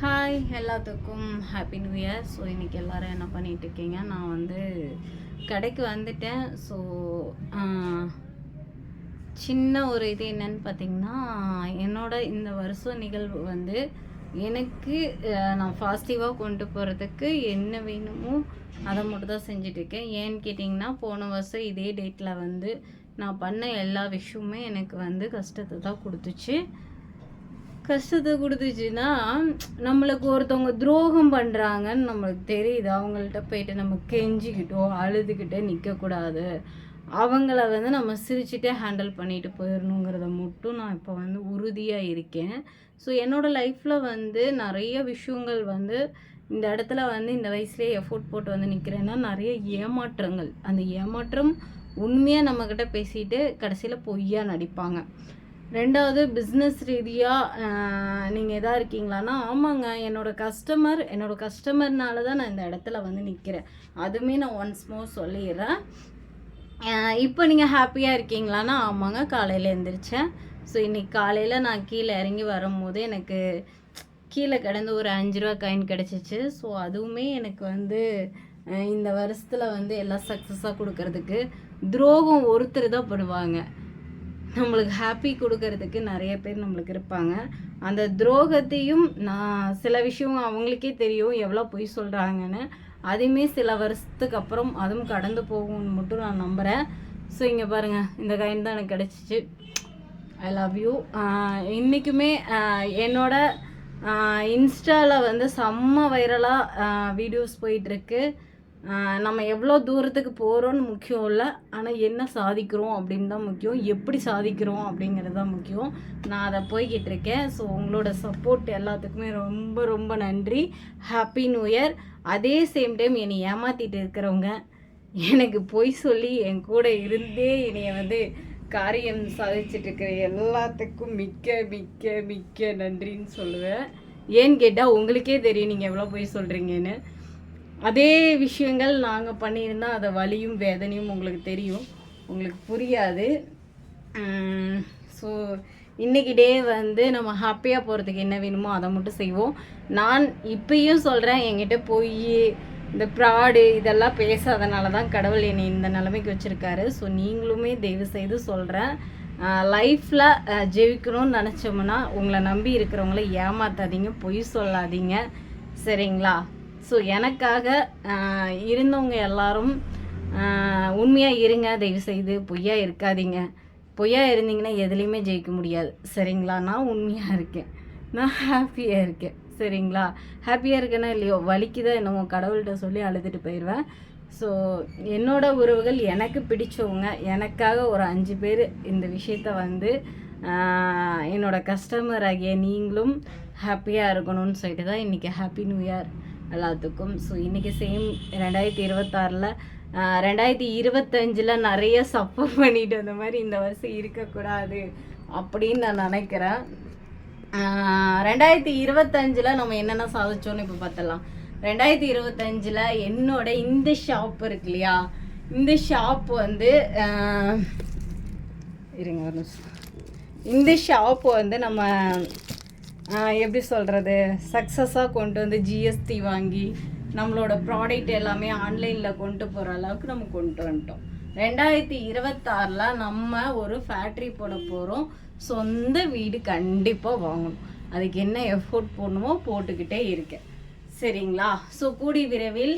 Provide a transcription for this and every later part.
Hi எல்லாத்துக்கும் happy new year so இன்றைக்கி எல்லோரும் என்ன பண்ணிகிட்டு இருக்கீங்க நான் வந்து கடைக்கு வந்துட்டேன். ஸோ சின்ன ஒரு இது என்னன்னு பார்த்தீங்கன்னா என்னோட இந்த வருஷம் நிகழ்வு வந்து எனக்கு நான் பாசிட்டிவாக கொண்டு போகிறதுக்கு என்ன வேணுமோ அதை மட்டும் தான் செஞ்சிட்ருக்கேன் ஏன்னு கேட்டிங்கன்னா போன வருஷம் இதே டேட்டில் வந்து நான் பண்ண எல்லா விஷயமுமே எனக்கு வந்து கஷ்டத்தை தான் கொடுத்துச்சு. கஷ்டத்தை கொடுத்துச்சுன்னா நம்மளுக்கு ஒருத்தவங்க துரோகம் பண்ணுறாங்கன்னு நம்மளுக்கு தெரியுது. அவங்கள்ட்ட போயிட்டு நம்ம கெஞ்சிக்கிட்டோ அழுதுகிட்டே நிற்கக்கூடாது அவங்கள வந்து நம்ம சிரிச்சுட்டே ஹேண்டில் பண்ணிட்டு போயிடணுங்கிறத மட்டும் நான் இப்போ வந்து உறுதியாக இருக்கேன். ஸோ என்னோடய லைஃப்பில் வந்து நிறைய விஷயங்கள் வந்து இந்த இடத்துல வந்து இந்த வயசுலேயே எஃபோர்ட் போட்டு வந்து நிற்கிறேன்னா நிறைய ஏமாற்றங்கள். அந்த ஏமாற்றம் உண்மையாக நம்மக்கிட்ட பேசிட்டு கடைசியில் பொய்யாக நடிப்பாங்க. ரெண்டாவது பிஸ்னஸ் ரீதியாக நீங்கள் எதாக இருக்கீங்களான்னா ஆமாங்க என்னோடய கஸ்டமர் என்னோட கஸ்டமர்னால தான் நான் இந்த இடத்துல வந்து நிற்கிறேன் அதுவுமே நான் ஒன்ஸ் மோர் சொல்லிடுறேன். இப்போ நீங்கள் ஹாப்பியாக இருக்கீங்களான்னா ஆமாங்க காலையில் எழுந்திரிச்சேன் ஸோ இன்றைக்கி காலையில் நான் கீழே இறங்கி வரும்போது எனக்கு கீழே கிடந்து ஒரு அஞ்சு ரூபா காயின் கிடச்சிச்சு. ஸோ அதுவுமே எனக்கு வந்து இந்த வருஷத்தில் வந்து எல்லாம் சக்ஸஸாக கொடுக்கறதுக்கு துரோகம் ஒருத்தர் தான் படுவாங்க. நம்மளுக்கு ஹாப்பி கொடுக்கறதுக்கு நிறைய பேர் நம்மளுக்கு இருப்பாங்க. அந்த துரோகத்தையும் நான் சில விஷயம் அவங்களுக்கே தெரியும் எவ்வளோ பொய் சொல்கிறாங்கன்னு அதையுமே சில வருஷத்துக்கு அப்புறம் அதுவும் கடந்து போகும்னு மட்டும் நான் நம்புகிறேன் ஸோ இங்கே பாருங்கள் இந்த கைன் தான் எனக்கு கிடச்சிச்சு. ஐ லவ் யூ இன்றைக்குமே என்னோட இன்ஸ்டாவில் வந்து செம்ம வைரலாக வீடியோஸ் போயிட்டுருக்கு நம்ம எவ்வளோ தூரத்துக்கு போகிறோன்னு முக்கியம் இல்லை. ஆனால் என்ன சாதிக்கிறோம் அப்படின்னு தான் முக்கியம். எப்படி சாதிக்கிறோம் அப்படிங்கிறது தான் முக்கியம். நான் அதை போய்கிட்டு இருக்கேன். ஸோ உங்களோட சப்போர்ட் எல்லாத்துக்குமே ரொம்ப ரொம்ப நன்றி. ஹாப்பி நியூ இயர் அதே சேம் டைம் என்னை ஏமாற்றிட்டு இருக்கிறவங்க எனக்கு பொய் சொல்லி என் கூட இருந்தே என்னைய வந்து காரியம் சாதிச்சுட்டு இருக்கிற எல்லாத்துக்கும் மிக்க மிக்க மிக்க நன்றின்னு சொல்லுவேன். ஏன்னு கேட்டால் உங்களுக்கே தெரியும் நீங்கள் எவ்வளோ பொய் சொல்கிறீங்கன்னு அதே விஷயங்கள் நாங்கள் பண்ணியிருந்தா அதை வலியும் வேதனையும் உங்களுக்கு தெரியும். உங்களுக்கு புரியாது. ஸோ இன்னைக்கு டே வந்து நம்ம ஹாப்பியாக போகிறதுக்கு என்ன வேணுமோ அதை மட்டும் செய்வோம். நான் இப்பயும் சொல்கிறேன் என்கிட்ட போய் இந்த ப்ராடு இதெல்லாம் பேசாதனால தான் கடவுள் என்னை இந்த நிலைமைக்கு வச்சுருக்காரு. ஸோ நீங்களுமே தயவு செய்து சொல்கிறேன் லைஃப்பில் ஜெயிக்கணும்னு நினச்சோம்னா உங்களை நம்பி இருக்கிறவங்கள ஏமாத்தாதீங்க பொய் சொல்லாதீங்க. சரிங்களா? ஸோ எனக்காக இருந்தவங்க எல்லாரும் உண்மையாக இருங்க தயவு செய்து பொய்யா இருக்காதீங்க. பொய்யா இருந்தீங்கன்னா எதுலேயுமே ஜெயிக்க முடியாது. சரிங்களா? நான் உண்மையாக இருக்கேன். நான் ஹாப்பியாக இருக்கேன். சரிங்களா? ஹாப்பியாக இருக்கேன்னா இல்லையோ? வலிக்குதா என்னமோ? கடவுள்கிட்ட சொல்லி அழுதுட்டு போயிடுவேன் ஸோ என்னோட உறவுகள் எனக்கு பிடிச்சவங்க எனக்காக ஒரு அஞ்சு பேர் இந்த விஷயத்த வந்து என்னோடய கஸ்டமர் ஆகிய நீங்களும் ஹாப்பியாக இருக்கணும்னு சொல்லிட்டு தான் இன்றைக்கி ஹாப்பி நியூ இயர் எல்லாத்துக்கும். ஸோ இன்றைக்கி சேம் ரெண்டாயிரத்தி இருபத்தாறில் ரெண்டாயிரத்தி இருபத்தஞ்சில் நிறைய சப்போர்ட் பண்ணிட்டு அந்த மாதிரி இந்த வருஷம் இருக்கக்கூடாது அப்படின்னு நான் நினைக்கிறேன். ரெண்டாயிரத்தி இருபத்தஞ்சில் நம்ம என்னென்ன சாதிச்சோன்னு இப்போ பார்த்தலாம் ரெண்டாயிரத்தி இருபத்தஞ்சில் என்னோட இந்த ஷாப் இருக்கு இல்லையா? இந்த ஷாப் வந்து இருங்க ஒரு நிமிஷம். இந்த ஷாப் வந்து நம்ம எப்படி சொல்கிறது சக்ஸஸாக கொண்டு வந்து ஜிஎஸ்டி வாங்கி நம்மளோட ப்ராடக்ட் எல்லாமே ஆன்லைனில் கொண்டு போகிற அளவுக்கு நம்ம கொண்டு வந்துட்டோம். ரெண்டாயிரத்தி இருபத்தாறில் நம்ம ஒரு ஃபேக்ட்ரி போட போகிறோம் சொந்த வீடு கண்டிப்பாக வாங்கணும். அதுக்கு என்ன எஃபோர்ட் போடணுமோ போட்டுக்கிட்டே இருக்கேன். சரிங்களா? ஸோ கூடி விரைவில்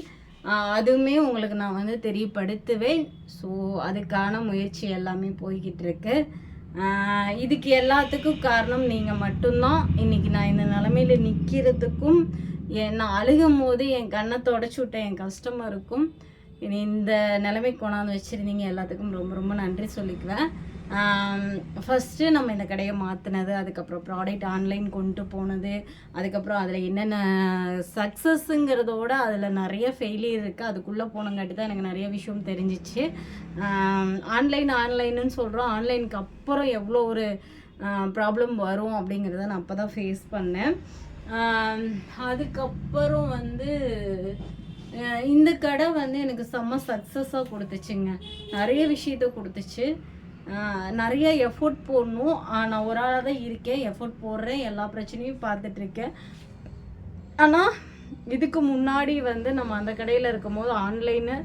அதுவுமே உங்களுக்கு நான் வந்து தெரியப்படுத்துவேன். ஸோ அதுக்கான முயற்சி எல்லாமே போய்கிட்டு இருக்கு. இதுக்கு எல்லாத்துக்கும் காரணம் நீங்கள் மட்டும்தான். இன்னைக்கு நான் இந்த நிலமையில நிற்கிறதுக்கும் நான் அழுகும் போது என் கண்ணை தொடச்சி விட்ட என் கஸ்டமருக்கும் இருக்கும் இந்த நிலைமை கொண்டாந்து வச்சுருந்தீங்க எல்லாத்துக்கும் ரொம்ப ரொம்ப நன்றி சொல்லிக்குவேன். ஃபஸ்ட்டு நம்ம இந்த கடையை மாற்றினது அதுக்கப்புறம் ப்ராடக்ட் ஆன்லைன் கொண்டு போனது அதுக்கப்புறம் அதில் என்னென்ன சக்ஸஸ்ஸுங்கிறதோட அதில் நிறைய ஃபெயிலியர் இருக்குது அதுக்குள்ளே போனங்காட்டி தான் எனக்கு நிறைய விஷயம் தெரிஞ்சிச்சு. ஆன்லைன் ஆன்லைனுன்னு சொல்கிறோம் ஆன்லைனுக்கு அப்புறம் எவ்வளோ ஒரு ப்ராப்ளம் வரும் அப்படிங்கிறத நான் அப்போ தான் ஃபேஸ் பண்ணேன் அதுக்கப்புறம் வந்து இந்த கடை வந்து எனக்கு செம்ம சக்ஸஸாக கொடுத்துச்சுங்க. நிறைய விஷயத்த கொடுத்துச்சு. நிறைய எஃபோர்ட் போடணும். நான் ஒரு ஆளாக தான் இருக்கேன். எஃபோர்ட் போடுறேன். எல்லா பிரச்சனையும் பார்த்துட்ருக்கேன் ஆனால் இதுக்கு முன்னாடி வந்து நம்ம அந்த கடையில் இருக்கும்போது ஆன்லைனு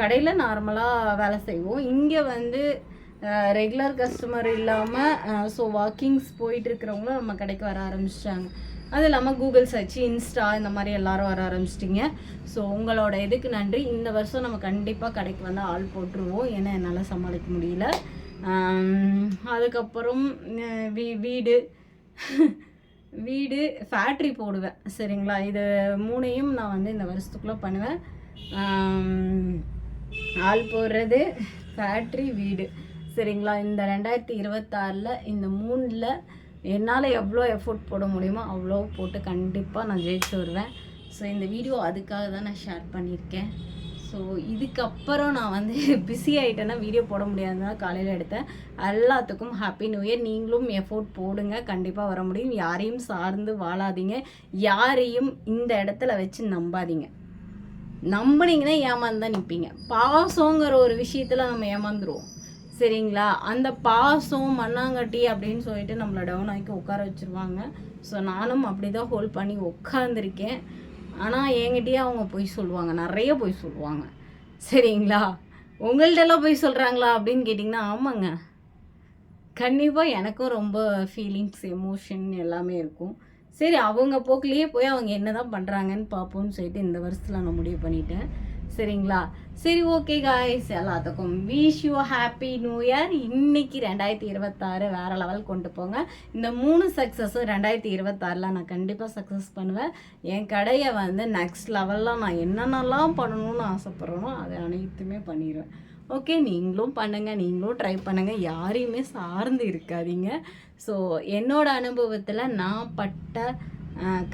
கடையில் நார்மலாக வேலை செய்வோம். இங்கே வந்து ரெகுலர் கஸ்டமர் இல்லாமல் ஸோ வாக்கிங்ஸ் போயிட்டுருக்கிறவங்களும் நம்ம கடைக்கு வர ஆரம்பிச்சிட்டாங்க. அது இல்லாமல் கூகுள் சர்ச் இன்ஸ்டா இந்த மாதிரி எல்லாரும் வர ஆரம்பிச்சிட்டிங்க. ஸோ உங்களோட இதுக்கு நன்றி. இந்த வருஷம் நம்ம கண்டிப்பாக கடைக்கு வந்து ஆள் போட்டுருவோம். ஏன்னா என்னால் சமாளிக்க முடியல. அதுக்கப்புறம் வீ வீடு. வீடு ஃபேக்ட்ரி போடுவேன் சரிங்களா? இது மூணையும் நான் வந்து இந்த வருஷத்துக்குள்ளே பண்ணுவேன். ஆள் போடுறது ஃபேக்ட்ரி வீடு சரிங்களா? இந்த ரெண்டாயிரத்தி இருபத்தாறில் இந்த மூணில் என்னால் எவ்வளோ எஃபோர்ட் போட முடியுமோ அவ்வளோ போட்டு கண்டிப்பாக நான் ஜெயிச்சு வருவேன். ஸோ இந்த வீடியோ அதுக்காக தான் நான் ஷேர் பண்ணியிருக்கேன். ஸோ இதுக்கப்புறம் நான் வந்து பிஸி ஆகிட்டேன்னா வீடியோ போட முடியாதுன்னா காலையில் எடுத்தேன். எல்லாத்துக்கும் ஹாப்பி நியூ இயர் நீங்களும் எஃபோர்ட் போடுங்க. கண்டிப்பாக வர முடியும். யாரையும் சார்ந்து வாழாதீங்க. யாரையும் இந்த இடத்துல வச்சு நம்பாதீங்க. நம்பினீங்கன்னா ஏமாந்து தான் நிற்பீங்க பாசங்கிற ஒரு விஷயத்தில் நம்ம ஏமாந்துருவோம். சரிங்களா? அந்த பாசம் மண்ணாங்கட்டி அப்படின்னு சொல்லிட்டு நம்மளை டவுன் ஆக்கி உட்கார வச்சுருவாங்க. ஸோ நானும் அப்படி தான் ஹோல்ட் பண்ணி உட்காந்துருக்கேன் ஆனால் என்கிட்டயே அவங்க போய் சொல்லுவாங்க. நிறைய போய் சொல்லுவாங்க. சரிங்களா? உங்கள்கிட்டலாம் போய் சொல்கிறாங்களா அப்படின்னு கேட்டிங்கன்னா ஆமாங்க. கண்டிப்பாக எனக்கும் ரொம்ப ஃபீலிங்ஸ் எமோஷன் எல்லாமே இருக்கும். சரி அவங்க போக்குலேயே போய் அவங்க என்ன தான் பண்ணுறாங்கன்னு பார்ப்போம்னு சொல்லிட்டு இந்த வருஷத்தில் நான் முடிவு பண்ணிட்டேன். சரிங்களா? சரி ஓகே காய்ஸ் எல்லாத்துக்கும் wish you happy new year இன்னைக்கு ரெண்டாயிரத்தி இருபத்தாறு வேற லெவல் கொண்டு போங்க. இந்த மூணு சக்ஸஸும் ரெண்டாயிரத்தி இருபத்தாறில் நான் கண்டிப்பாக சக்ஸஸ் பண்ணுவேன். என் கடையை வந்து நெக்ஸ்ட் லெவலில் நான் என்னென்னலாம் பண்ணணும்னு ஆசைப்பட்றேனோ அதை அனைத்துமே பண்ணிடுவேன் ஓகே நீங்களும் பண்ணுங்கள் நீங்களும் ட்ரை பண்ணுங்கள் யாரையுமே சார்ந்து இருக்காதீங்க. ஸோ என்னோட அனுபவத்தில் நான் பட்ட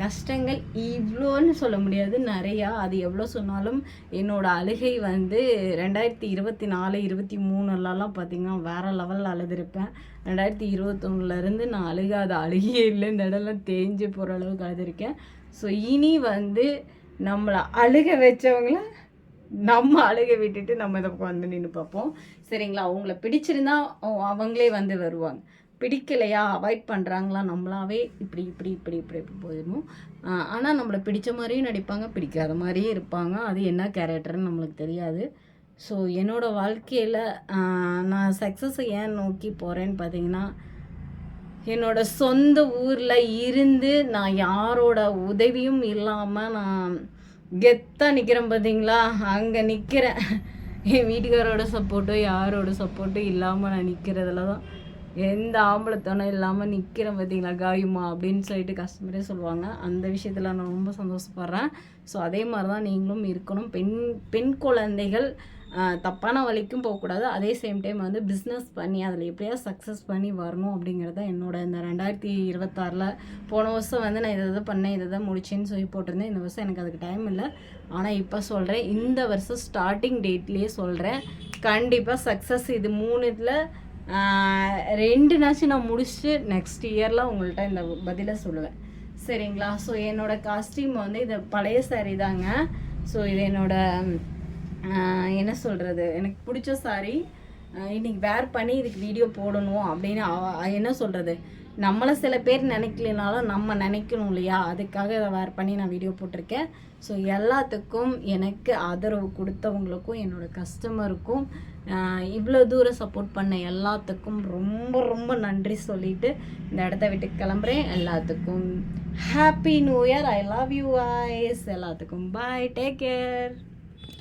கஷ்டங்கள் இவ்வளோன்னு சொல்ல முடியாது. நிறையா அது எவ்வளோ சொன்னாலும் என்னோட அழுகை வந்து ரெண்டாயிரத்தி இருபத்தி நாலு இருபத்தி மூணுலலாம் பார்த்தீங்கன்னா வேறு லெவலில் அழுதுருப்பேன். ரெண்டாயிரத்தி இருபத்தொன்னுலேருந்து நான் அழுகாத அழுகியே இல்லை இந்த இடம்லாம் தேஞ்சு போகிற அளவுக்கு அழுதுருக்கேன். ஸோ இனி வந்து நம்மளை அழுக வச்சவங்கள நம்ம அழுக விட்டுட்டு நம்ம இதை வந்து நின்று பார்ப்போம். சரிங்களா? அவங்கள பிடிச்சிருந்தா அவங்களே வந்து வருவாங்க. பிடிக்கலையா? அவாய்ட் பண்ணுறாங்களா நம்மளாவே இப்படி இப்படி இப்படி இப்படி இப்படி போயிடணும். ஆனால் நம்மளை பிடிச்ச மாதிரியும் நடிப்பாங்க பிடிக்காத மாதிரியும் இருப்பாங்க. அது என்ன கேரக்டர்னு நம்மளுக்கு தெரியாது. ஸோ என்னோடய வாழ்க்கையில் நான் சக்ஸஸை ஏன் நோக்கி போகிறேன்னு பார்த்தீங்கன்னா என்னோடய சொந்த ஊரில் இருந்து நான் யாரோட உதவியும் இல்லாமல் நான் கெத்தாக நிற்கிறேன் பார்த்தீங்களா அங்கே நிற்கிறேன் என் வீட்டுக்காரோட சப்போர்ட்டோ யாரோட சப்போர்ட்டும் இல்லாமல் நான் நிற்கிறதுல தான் எந்த ஆம்பளத்தனம் இல்லாமல் நிற்கிறேன் பார்த்தீங்களா காயுமா அப்படின்னு சொல்லிட்டு கஸ்டமரே சொல்லுவாங்க. அந்த விஷயத்தில் நான் ரொம்ப சந்தோஷப்படுறேன். ஸோ அதே மாதிரி தான் நீங்களும் இருக்கணும். பெண் பெண் குழந்தைகள் தப்பான வழிக்கும் போகக்கூடாது. அதே சேம் டைம் வந்து பிஸ்னஸ் பண்ணி அதில் எப்படியாவது சக்ஸஸ் பண்ணி வரணும் அப்படிங்கிறது தான் என்னோட இந்த ரெண்டாயிரத்தி இருபத்தாறில் போன வருஷம் வந்து நான் இதை இதை பண்ணேன் இதை தான் முடிச்சேன்னு சொல்லி போட்டிருந்தேன். இந்த வருஷம் எனக்கு அதுக்கு டைம் இல்லை. ஆனால் இப்போ சொல்கிறேன் இந்த வருஷம் ஸ்டார்டிங் டேட்லேயே சொல்கிறேன் கண்டிப்பாக சக்ஸஸ் இது மூணு இதில் ரெண்டு நாச்சும் நான் முடிச்சுட்டு நெக்ஸ்ட் இயரில் உங்கள்கிட்ட இந்த பதிலை சொல்லுவேன். சரிங்களா? ஸோ என்னோட காஸ்டியூம் வந்து இது பழைய சாரீ தாங்க. ஸோ இது என்னோடய என்ன சொல்கிறது எனக்கு பிடிச்ச சாரீ ஆஹ், இன்னைக்கு வேர் பண்ணி இதுக்கு வீடியோ போடணும் அப்படின்னு என்ன சொல்கிறது நம்மளை சில பேர் நினைக்கலனாலும் நம்ம நினைக்கணும் இல்லையா? அதுக்காக இதை வேர் பண்ணி நான் வீடியோ போட்டிருக்கேன். ஸோ எல்லாத்துக்கும் எனக்கு ஆதரவு கொடுத்தவங்களுக்கும் என்னோட கஸ்டமருக்கும் இவ்வளோ தூரம் சப்போர்ட் பண்ண எல்லாத்துக்கும் ரொம்ப ரொம்ப நன்றி சொல்லிட்டு இந்த இடத்த விட்டு கிளம்புறேன். எல்லாத்துக்கும் happy new year I love you ice எல்லாத்துக்கும் பாய் டேக் கேர்